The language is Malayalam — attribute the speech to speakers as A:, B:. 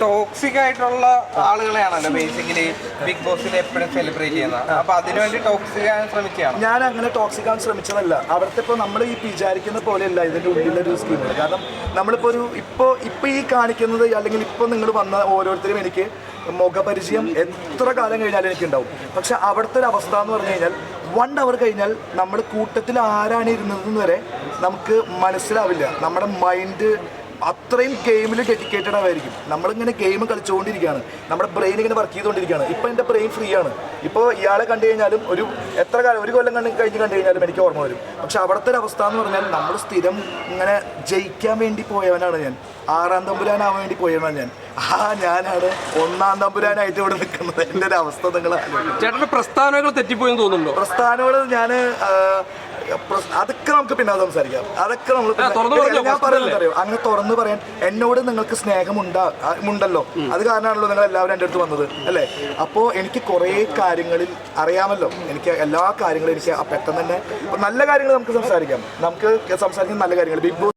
A: ടോക്സിക് ആയിട്ടുള്ള ആളുകളെയാണല്ലോ ബേസിക്കലി ബിഗ് ബോസിൽ എപ്പോഴും സെലിബ്രേറ്റ് ചെയ്യുന്നത്. അപ്പൊ അതിനുവേണ്ടി ടോക്സിക് ആകാൻ ശ്രമിക്കുകയാണ്?
B: ഞാൻ അങ്ങനെ ടോക്സിക് ആകാൻ ശ്രമിച്ചതല്ല. അവിടുത്തെ ഇപ്പോൾ നമ്മൾ ഈ വിചാരിക്കുന്ന പോലെയല്ല ഇതിന്റെ ഉള്ളിലൊരു സ്കീമില്ല കാരണം നമ്മളിപ്പോൾ ഒരു ഇപ്പോൾ ഇപ്പോൾ ഈ കാണിക്കുന്നത് അല്ലെങ്കിൽ ഇപ്പോൾ നിങ്ങൾ വന്ന ഓരോരുത്തരും എനിക്ക് മുഖപരിചയം എത്ര കാലം കഴിഞ്ഞാലും എനിക്ക് ഉണ്ടാവും പക്ഷെ അവിടുത്തെ ഒരു അവസ്ഥ എന്ന് പറഞ്ഞു കഴിഞ്ഞാൽ വൺ അവർ കഴിഞ്ഞാൽ നമ്മൾ കൂട്ടത്തിൽ ആരാണ് ഇരുന്നതെന്ന് വരെ നമുക്ക് മനസ്സിലാവില്ല. നമ്മുടെ മൈൻഡ് അത്രയും ഗെയിമിൽ ഡെഡിക്കേറ്റഡ് ആയിരിക്കും നമ്മളിങ്ങനെ ഗെയിം കളിച്ചുകൊണ്ടിരിക്കുകയാണ്. നമ്മുടെ ബ്രെയിൻ ഇങ്ങനെ വർക്ക് ചെയ്തുകൊണ്ടിരിക്കുകയാണ്. ഇപ്പോൾ എന്റെ ബ്രെയിൻ ഫ്രീ ആണ്. ഇപ്പോൾ ഇയാളെ കണ്ടു കഴിഞ്ഞാലും ഒരു എത്ര കാലം ഒരു കൊല്ലം കണ്ട് കഴിഞ്ഞ് കണ്ടു കഴിഞ്ഞാലും എനിക്ക് ഓർമ്മ വരും. പക്ഷെ അവിടുത്തെ ഒരു അവസ്ഥ എന്ന് പറഞ്ഞാൽ നമ്മൾ സ്ഥിരം ഇങ്ങനെ ജയിക്കാൻ വേണ്ടി പോയവനാണ് ഞാൻ. ആറാം തമ്പുരാനാവാൻ വേണ്ടി പോയവനാണ് ഞാൻ. ആ ഞാനാണ് ഒന്നാം തമ്പുരാനായിട്ട് ഇവിടെ നിൽക്കുന്നത്. എന്റെ ഒരു അവസ്ഥ നിങ്ങൾ
C: ചേട്ടന്റെ പ്രസ്ഥാനങ്ങൾ തെറ്റിപ്പോയെന്ന് തോന്നുന്നുണ്ടോ?
B: പ്രസ്ഥാനങ്ങൾ ഞാൻ അതൊക്കെ നമുക്ക് പിന്നെ സംസാരിക്കാം. അതൊക്കെ നമ്മൾ ഞാൻ പറയുന്നത്? അങ്ങനെ തുറന്ന് പറയാൻ എന്നോട് നിങ്ങൾക്ക് ആ, ഉണ്ടല്ലോ. അത് കാരണമാണല്ലോ നിങ്ങൾ എല്ലാവരും എന്റെ അടുത്ത് വന്നത് അല്ലേ? അപ്പോൾ എനിക്ക് കുറേ കാര്യങ്ങളിൽ അറിയാമല്ലോ. എനിക്ക് എല്ലാ കാര്യങ്ങളും എനിക്ക് പെട്ടെന്ന് തന്നെ നല്ല കാര്യങ്ങൾ നമുക്ക് സംസാരിക്കാം. നമുക്ക് സംസാരിക്കുന്ന നല്ല കാര്യങ്ങൾ ബിഗ് ബോസ്